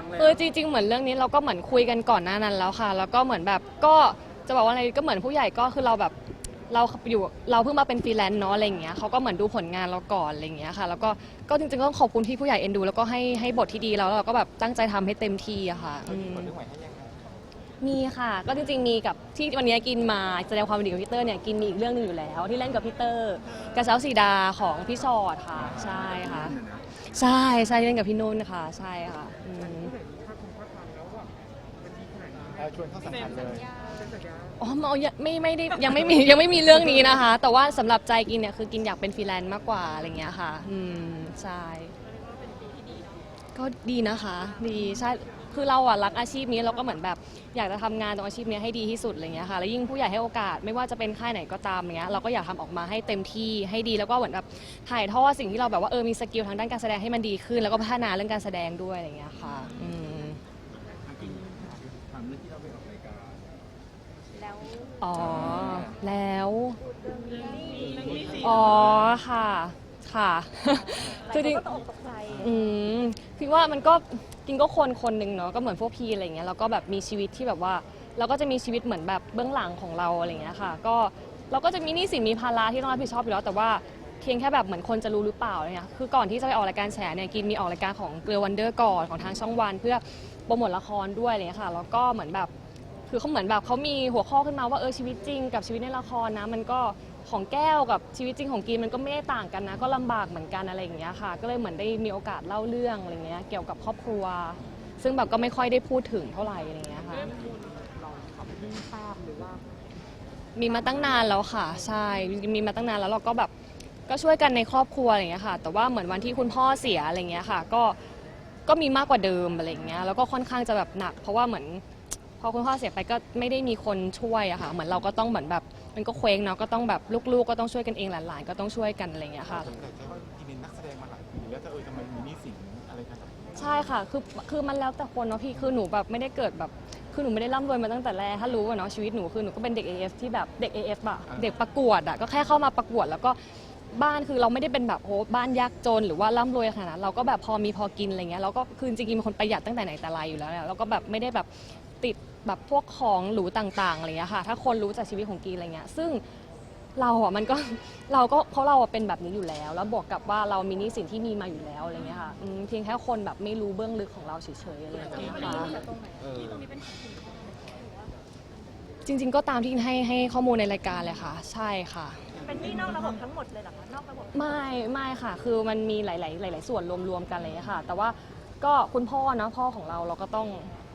างแล้วเออจริง ๆ เหมือนเรื่องนี้เราก็เหมือนคุยกันก่อนหน้านั้นแล้วค่ะ แล้วก็เหมือนแบบก็จะบอกว่าอะไรก็เหมือนผู้ใหญ่ก็คือเราแบบเราอยู่เราเพิ่งมาเป็นฟรีแลนซ์เนาะอะไรอย่างเงี้ยเขาก็เหมือนดูผลงานเราก่อนอะไรอย่างเงี้ยค่ะ แล้วก็ก็จริงๆก็ต้องขอบคุณที่ผู้ใหญ่เอ็นดู แล้วก็ให้ให้บทที่ดีแล้วแล้วเราก็แบบตั้งใจทำให้เต็มที่อะค่ะอืมเรื่องใหม่ให้ยังไงมีค่ะ ก็จริงๆ มีกับที่วันนี้กินมาแสดงความยินดีกับพี่เตอร์เนี่ยกินมีอีกเรื่องหนึงอยู่แล้ว ที่เล่นกับพี่เตอร์กระเช้าสีดาของพี่ชอดค่ะ ใช่ค่ะ ใช่ใช่เล่นกับพี่นุ่นค่ะ ใช่ค่ะอืม เราชวนเข้าสังกัดเลยอ๋อไม่ไม่ไม่ได้ยังไม่มียังไม่มีเรื่องนี้นะคะ แต่ว่าสำหรับใจกินเนี่ยคือกินอยากเป็นฟรีแลนซ์มากกว่าอะไรเงี้ยค่ะอืมใช่ก็ดีนะคะ ดีใช่คือเราอะรักอาชีพนี้เราก็เหมือนแบบอยากจะทำงานตรงอาชีพนี้ให้ดีที่สุดอะไรเงี้ยค่ะแล้วยิ่งผู้ใหญ่ให้โอกาสไม่ว่าจะเป็นค่ายไหนก็ตามเงี้ยเราก็อยากทำออกมาให้เต็มที่ให้ดีแล้วก็เหมือนแบบถ่ายทอดสิ่งที่เราแบบว่าเออมีสกิลทางด้านการแสดงให้มันดีขึ้น แล้วก็พัฒนาเรื่องการแสดงด้วยอะไรเงี้ยค่ะอืม ถามเรื่องที่เราไปออกรายการ แล้ว อ๋อ แล้ว อ๋อ ค่ะ ค่ะ คือจริงก็ตกตกใจ อืมคือว่ามันก็กินก็คนคนหนึ่งเนาะก็เหมือนพวกพีอะไรเงี้ยแล้วก็แบบมีชีวิตที่แบบว่า เราก็จะมีชีวิตเหมือนแบบเบื้องหลังของเราอะไรเงี้ยค่ะ ก็เราก็จะมีหนี้สินมีภาระที่ต้องรับผิดชอบอยู่แล้วแต่ว่าเพียงแค่แบบเหมือนคนจะรู้หรือเปล่าเนี่ยคือก่อนที่จะไปออกรายการแฉเนี่ยกินมีออกรายการของเกลือวันเดอร์ก่อนของทางช่องวัน เพื่อโปรโมทละครด้วยอะไรเงี้ยค่ะแล้วก็เหมือนแบบ คือเขาเหมือนแบบเขามีหัวข้อขึ้นมาว่าเออชีวิตจริงกับชีวิตในละครนะ มันก็ของแก้วกับชีวิตจริงของกีนมันก็ไม่ได้ต่างกันนะ ก็ลำบากเหมือนกันอะไรอย่างเงี้ยค่ะ ก็เลยเหมือนได้มีโอกาสเล่าเรื่องอะไรเงี้ยเกี่ยวกับครอบครัว ซึ่งแบบก็ไม่ค่อยได้พูดถึงเท่าไหร่อะไรเงี้ยค่ะ มีมาตั้งนานแล้วค่ะ ใช่มีมาตั้งนานแล้วเราก็แบบก็ช่วยกันในครอบครัวอะไรเงี้ยค่ะ แต่ว่าเหมือนวันที่คุณพ่อเสียอะไรเงี้ยค่ะ ก็ก็มีมากกว่าเดิมอะไรเงี้ยแล้วก็ค่อนข้างจะแบบหนัก เพราะว่าเหมือน พอคุณพ่อเสียไปก็ไม่ได้มีคนช่วยอะค่ะ เหมือนเราก็ต้องเหมือนแบบมันก็เคว้งเนาะก็ต้องแบบลูกๆ ก็ต้องช่วยกันเองหลานๆก็ต้องช่วยกันอะไรอย่างเงี้ยค่ะ แต่ใจว่าทีเป็นนักแสดงมาหลายปีแล้วแต่เออทำไมมีหนี้สินอะไรขนาดนี้ใช่ค่ะ คือคือมันแล้วแต่คนเนาะพี่ คือหนูแบบไม่ได้เกิดแบบ คือหนูไม่ได้ร่ำรวยมาตั้งแต่แรก ถ้ารู้อะเนาะชีวิตหนูคือหนูก็เป็นเด็ก AF ที่แบบเด็ก AF อะเด็กประกวดอะก็แค่เข้ามาประกวดแล้วก็บ้านคือเราไม่ได้เป็นแบบโอ้บ้านยากจนหรือว่าร่ำรวยขนาดนั้นเราก็แบบพอมีพอกินอะไรเงี้ยเราก็คือจริงๆเป็นคนประหยัดตั้งแต่ไหนแต่ไรอยู่แล้วเนี่ยเราก็แบบไม่ได้แบบ ติดแบบพวกของหรูต่างๆอะไรเงี้ยค่ะ ถ้าคนรู้จากชีวิตของกีนอะไรเงี้ย ซึ่งเราอะมันก็ เราก็เพราะเราอะเป็นแบบนี้อยู่แล้ว แล้วบวกกับว่าเรามีหนี้สินที่มีมาอยู่แล้วอะไรเงี้ยค่ะอืมเพียงแค่คนแบบไม่รู้เบื้องลึกของเราเฉยๆอะไรอย่างเงี้ยค่ะ เออจริง ๆ ก็ตามที่ให้ให้ข้อมูลในรายการเลยค่ะ ใช่ค่ะ เป็นหนี้นอกระบบทั้งหมดเลยเหรอคะนอกระบบ ไม่ไม่ค่ะ คือมันมีหลาย ๆ หลาย ๆ ส่วนรวม ๆ กันอะไรเลยค่ะ แต่ว่าก็คุณพ่อนะพ่อของเราเราก็ต้อง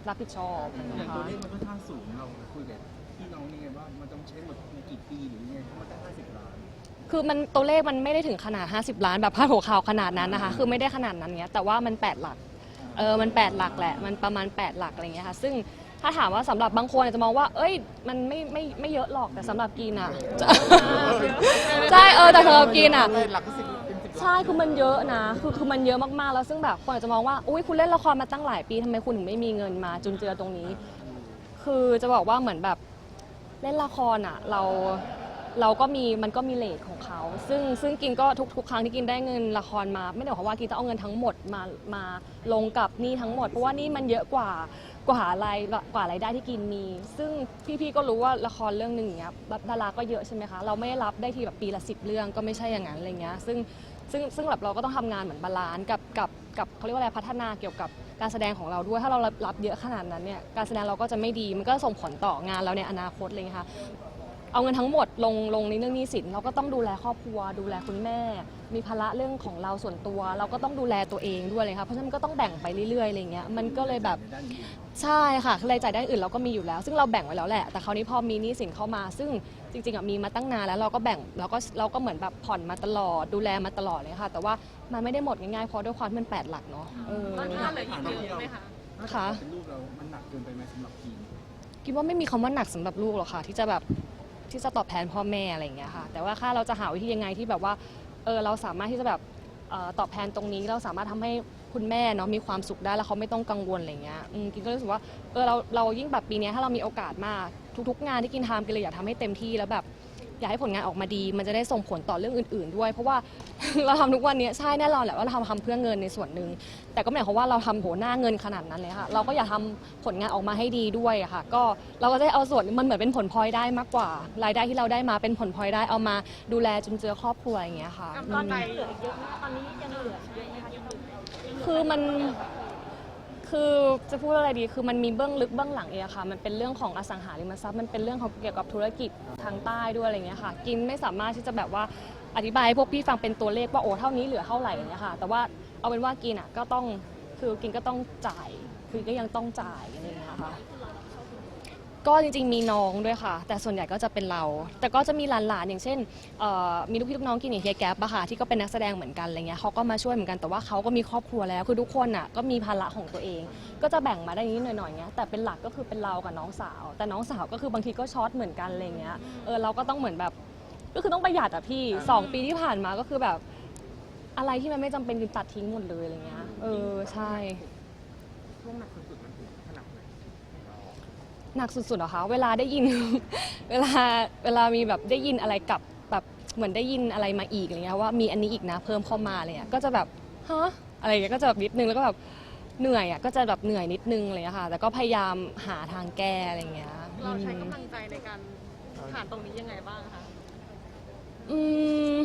รับผิดชอบอย่างนะตัวคะเลขมันค่อนข้างสูงเราคุยกับพี่น้องยังไงว่ามันต้องใช้หมดในกี่ปีหรือยังไงเพราะมันตั้ง50ล้านคือมันตัวเลขมันไม่ได้ถึงขนาด 50 ล้านแบบพาดหัวข่าวขนาดนั้นนะคะ คือไม่ได้ขนาดนั้นเนี้ยแต่ว่ามัน 8 หลักเออมัน 8 หลักแหละ มันประมาณ 8 หลักอะไรเงี้ยค่ะ ซึ่งถ้าถามว่าสำหรับบางคนอาจจะมองว่า เอ้ย มันไม่ไม่ไม่เยอะหรอกแต่สำหรับกินอะใช่เออแต่สำหรับกินอะเลยหลักสิ ใช่คือมันเยอะนะ คือคือมันเยอะมากๆแล้วซึ่งแบบคนอาจจะมองว่าอุ้ยคุณเล่นละครมาตั้งหลายปีทำไมคุณถึงไม่มีเงินมาจุนเจือตรงนี้ คือจะบอกว่าเหมือนแบบเล่นละครอะเราเราก็มีมันก็มีเลทของเขา ซึ่งซึ่งกินก็ทุกทุกครั้งที่กินได้เงินละครมา ไม่ได้หมายความว่ากินต้องเอาเงินทั้งหมดมามาลงกับหนี่ทั้งหมด เพราะว่านี่มันเยอะกว่ากว่ารายกว่ารายได้ที่กินมี ซึ่งพี่ๆก็รู้ว่าละครเรื่องหนึ่งอย่างเงี้ยดาราก็เยอะใช่ไหมคะ เราไม่ได้รับได้ทีแบบปีละสิบเรื่องก็ไม่ใช่อย่างนั้นอะไรเงี้ยซึ่ง ซึ่งซึ่งแบบเราก็ต้องทำงานเหมือนบาลานซ์กับกับกับเขาเรียกว่าอะไรพัฒนาเกี่ยวกับการแสดงของเราด้วย ถ้าเรารับรับเยอะขนาดนั้นเนี่ยการแสดงเราก็จะไม่ดีมันก็ส่งผลต่องานเราในอนาคตเลยค่ะ เอาเงินทั้งหมดลงลงในเรื่องหนี้สิน เราก็ต้องดูแลครอบครัว ดูแลคุณแม่ มีภาระเรื่องของเราส่วนตัว เราก็ต้องดูแลตัวเองด้วยเลยค่ะเพราะฉะนั้นมันก็ต้องแบ่งไปเรื่อยๆอะไรเงี้ยมันก็เลยแบบในด้านนี้ใช่ค่ะรายจ่ายด้านอื่นเราก็มีอยู่แล้ว ซึ่งเราแบ่งไว้แล้วแหละ แต่คราวนี้พอมีหนี้สินเข้ามา ซึ่งจริงๆอะมีมาตั้งนานแล้วเราก็แบ่งเราก็เราก็เหมือนแบบผ่อนมาตลอดดูแลมาตลอดเลยค่ะ แต่ว่ามันไม่ได้หมดง่ายๆเพราะด้วยความที่มันแปดหลักเนาะเออตอนนี้เหลืออีกเยอะไหมคะ ค่ะ เป็นลูกเรา มันหนักเกินไปไหมสำหรับทีม คิดว่าไม่มีคำว่าหนักสำหรับลูกหรอกค่ะ ที่จะแบบ ที่จะตอบแทนพ่อแม่อะไรอย่างเงี้ยค่ะ แต่ว่าค่าเราจะหาวิธียังไงที่แบบว่าเออเราสามารถที่จะแบบเอ่อตอบแทนตรงนี้เราสามารถทำให้คุณแม่เนาะมีความสุขได้แล้วเขาไม่ต้องกังวลอะไรเงี้ยอืมกินก็รู้สึกว่าเออเราเรายิ่งแบบปีเนี้ยถ้าเรามีโอกาสมากทุก ๆ งานที่กินทำกินเลยอยากทำให้เต็มที่แล้วแบบ อยากให้ผลงานออกมาดี มันจะได้ส่งผลต่อเรื่องอื่น ๆ ด้วย เพราะว่า เราทำทุกวันนี้ใช่แน่นอนแหละว่าเราทำทำเพื่อเงินในส่วนหนึ่งแต่ก็หมายความว่าเราทำโหหน้าเงินขนาดนั้นเลยค่ะเราก็อยากทำผลงานออกมาให้ดีด้วยอะค่ะ ก็เราก็จะเอาส่วนมันเหมือนเป็นผลพลอยได้มากกว่า รายได้ที่เราได้มาเป็นผลพลอยได้เอามาดูแลจุนเจือครอบครัวอย่างเงี้ยค่ะ ตอนนี้ยังเหลืออีกเยอะไหมคะตอนนี้ยังเหลือเยอะไหมคะยังเหลือคือมัน คือจะพูดอะไรดีคือมันมีเบื้องลึกเบื้องหลังเองอะค่ะ มันเป็นเรื่องของอสังหาริมทรัพย์มันเป็นเรื่องของเกี่ยวกับธุรกิจทางใต้ด้วยอะไรเงี้ยค่ะ กินไม่สามารถที่จะแบบว่าอธิบายให้พวกพี่ฟังเป็นตัวเลขว่าโอ้เท่านี้เหลือเท่าไหร่อย่างเงี้ยค่ะ แต่ว่าเอาเป็นว่ากินอะก็ต้องคือกินก็ต้องจ่าย คือก็ยังต้องจ่ายอะไรเงี้ยค่ะ ก็จริงๆมีน้องด้วยค่ะ แต่ส่วนใหญ่ก็จะเป็นเรา แต่ก็จะมีหลานๆอย่างเช่นเอ่อมีลูกพี่ลูกน้องกินอย่างเฮียแก๊ปอะค่ะที่ก็เป็นนักแสดงเหมือนกันอะไรเงี้ยเขาก็มาช่วยเหมือนกันแต่ว่าเขาก็มีครอบครัวแล้วคือทุกคนอะก็มีภาระของตัวเอง ก็จะแบ่งมาได้นิดหน่อยๆเงี้ยแต่เป็นหลักก็คือเป็นเรากับน้องสาว แต่น้องสาวก็คือบางทีก็ช็อตเหมือนกันอะไรเงี้ยเออเราก็ต้องเหมือนแบบ ก็คือต้องประหยัดอะพี่สองปีที่ผ่านมาก็คือแบบ อะไรที่มันไม่จำเป็นคือตัดทิ้งหมดเลยอะไรเงี้ยเออใช่ ช่วงหนักสุดๆมันถึงขนาดไหน หนักสุดๆเหรอคะ เวลาได้ยิน เวลาเวลามีแบบได้ยินอะไรกลับแบบเหมือนได้ยินอะไรมาอีกอะไรเงี้ยว่ามีอันนี้อีกนะเพิ่มเข้ามาอะไรเงี้ยก็จะแบบฮะอะไรอย่างเงี้ยก็จะแบบนิดนึงแล้วก็แบบเหนื่อยอะก็จะแบบเหนื่อยนิดนึงอะไรเลยค่ะ แต่ก็พยายามหาทางแก้อะไรเงี้ยเราใช้อืมกำลังใจในการผ่านตรงนี้ยังไงบ้างคะอืม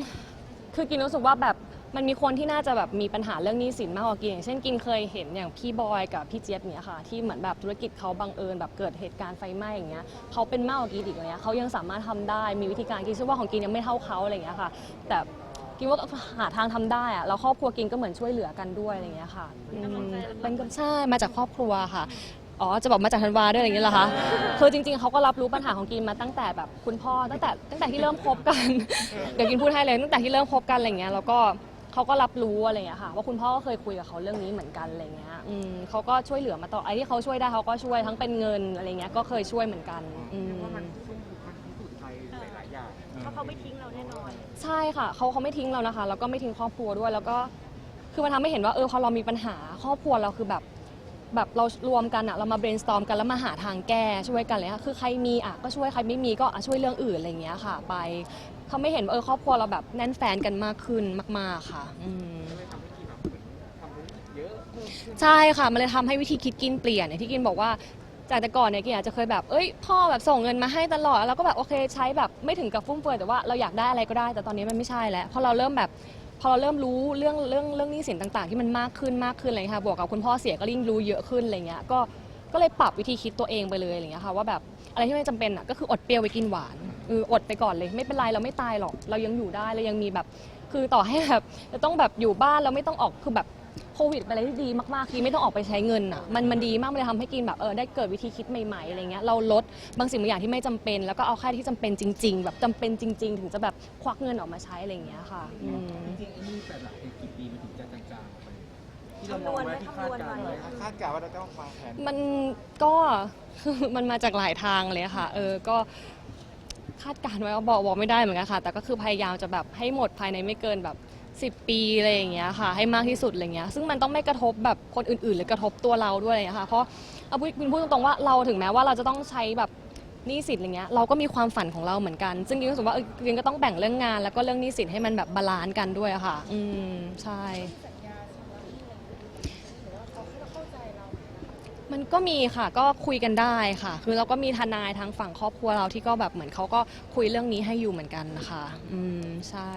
คือกินรู้สึกว่าแบบ มันมีคนที่น่าจะแบบมีปัญหาเรื่องหนี้สินมากกว่ากินอย่างเช่นกินเคยเห็นอย่างพี่บอยกับพี่เจี๊ยบเนี่ยค่ะ ที่เหมือนแบบธุรกิจเขาบังเอิญแบบเกิดเหตุการณ์ไฟไหม้อย่างเงี้ยเขาเป็นมากกว่ากินอีกเลยเขายังสามารถทำได้มีวิธีการกินเชื่อว่าของกินยังไม่เท่าเขาอะไรอย่างเงี้ยค่ะ แต่กินว่าหาทางทำได้อะแล้วครอบครัวกินก็เหมือนช่วยเหลือกันด้วยอะไรอย่างเงี้ยค่ะอืมเป็นกำใช่มาจากครอบครัวค่ะอ๋อ จะบอกมาจากธันวาด้วยอะไรอย่างเงี้ยเหรอคะ คือจริงๆ เขาก็รับรู้ปัญหาของกินมาตั้งแต่แบบคุณพ่อตั้งแต่ตั้งแต่ที่เริ่มคบกัน เดี๋ยวกินพูดให้เลยตั้งแต่ที่เริ่มคบกันอะไรเงี้ยแล้วก็ เขาก็รับรู้อะไรเงี้ยค่ะว่าคุณพ่อก็เคยคุยกับเขาเรื่องนี้เหมือนกันอะไรเงี้ยอืมเขาก็ช่วยเหลือมาต่อไอ้ที่เขาช่วยได้เขาก็ช่วยทั้งเป็นเงินอะไรเงี้ยก็เคยช่วยเหมือนกันอืมเรียกว่ามันช่วงมันพิสูจน์ใจหลายๆอย่าง เพราะเขาไม่ทิ้งเราแน่นอน ใช่ค่ะเขาเขาไม่ทิ้งเรานะคะ แล้วก็ไม่ทิ้งครอบครัวด้วย แล้วก็คือมันทำให้เห็นว่าเออพอเรามีปัญหาครอบครัวเราคือแบบ แบบเรารวมกันอะเรามา brainstorm กันแล้วมาหาทางแก้ช่วยกันเลยค่ะคือใครมีอะก็ช่วยใครไม่มีก็อะช่วยเรื่องอื่นอะไรอย่างเงี้ยค่ะ ไปเขาไม่เห็นว่าเออครอบครัวเราแบบแน่นแฟนกันมากขึ้นมาก ๆค่ะอืม ใช่ค่ะ มันเลยทำให้วิธีคิดกินเปลี่ยนอย่างที่กินบอกว่าจากแต่ก่อนเนี่ยกินอาจจะเคยแบบเอ้ยพ่อแบบส่งเงินมาให้ตลอดแล้วก็แบบโอเคใช้แบบไม่ถึงกับฟุ่มเฟือยแต่ว่าเราอยากได้อะไรก็ได้ แต่ตอนนี้มันไม่ใช่แล้วพอเราเริ่มแบบ พอเราเริ่มรู้เรื่องเรื่องเรื่องหนี้สินต่าง ๆ ที่มันมากขึ้นมากขึ้นอะไรอย่างเงี้ยค่ะบวกกับคุณพ่อเสียก็ยิ่งรู้เยอะขึ้นอะไรเงี้ยก็ก็เลยปรับวิธีคิดตัวเองไปเลยอะไรเงี้ยค่ะว่าแบบอะไรที่ไม่จำเป็นอะก็คืออดเปรี้ยวไปกินหวานเอออดไปก่อนเลย ไม่เป็นไรเราไม่ตายหรอก เรายังอยู่ได้เรายังมีแบบ คือต่อให้แบบจะต้องแบบอยู่บ้านเราไม่ต้องออกคือแบบ ควิดเป็นอะไรที่ดีมากๆคือไม่ต้องออกไปใช้เงินอะมันมันดีมากมันเลยทำให้กินแบบเออได้เกิดวิธีคิดใหม่ๆอะไรเงี้ยเราลดบางสิ่งบางอย่างที่ไม่จำเป็น แล้วก็เอาแค่ที่จำเป็นจริง ๆ แบบจำเป็นจริง ๆ ถึงจะแบบควักเงินออกมาใช้อะไรเงี้ยค่ะอืม จริงๆไอ้นี่แปดหลักเป็นกี่ปีมันถึงจะจางๆออกไปที่เรามองไว้ที่คาดการณ์ไว้ คาดการณ์ว่าเราจะต้องวางแผน มันก็ มันมาจากหลายทางเลยค่ะ เออ ก็คาดการณ์ไว้ว่าบอกบอกไม่ได้เหมือนกันค่ะ แต่ก็คือพยายามจะแบบให้หมดภายในไม่เกินแบบ 10 ปีอะไรอย่างเงี้ยค่ะ ให้มากที่สุดอะไรเงี้ยซึ่งมันต้องไม่กระทบแบบคนอื่นๆหรือกระทบตัวเราด้วยอะไรเงี้ยค่ะเพราะเอาพูดพูดตรงๆว่าเราถึงแม้ว่าเราจะต้องใช้แบบหนี้สินอะไรเงี้ยเราก็มีความฝันของเราเหมือนกัน ซึ่งกินรู้สึกว่าเออกินก็ต้องแบ่งเรื่องงาน แล้วก็เรื่องหนี้สินให้มันแบบบาลานซ์กันด้วยอะค่ะ อืมใช่ มันก็มีค่ะก็คุยกันได้ค่ะ คือเราก็มีทนายทางฝั่งครอบครัวเราที่ก็แบบเหมือนเขาก็คุยเรื่องนี้ให้อยู่เหมือนกันนะคะ อืมใช่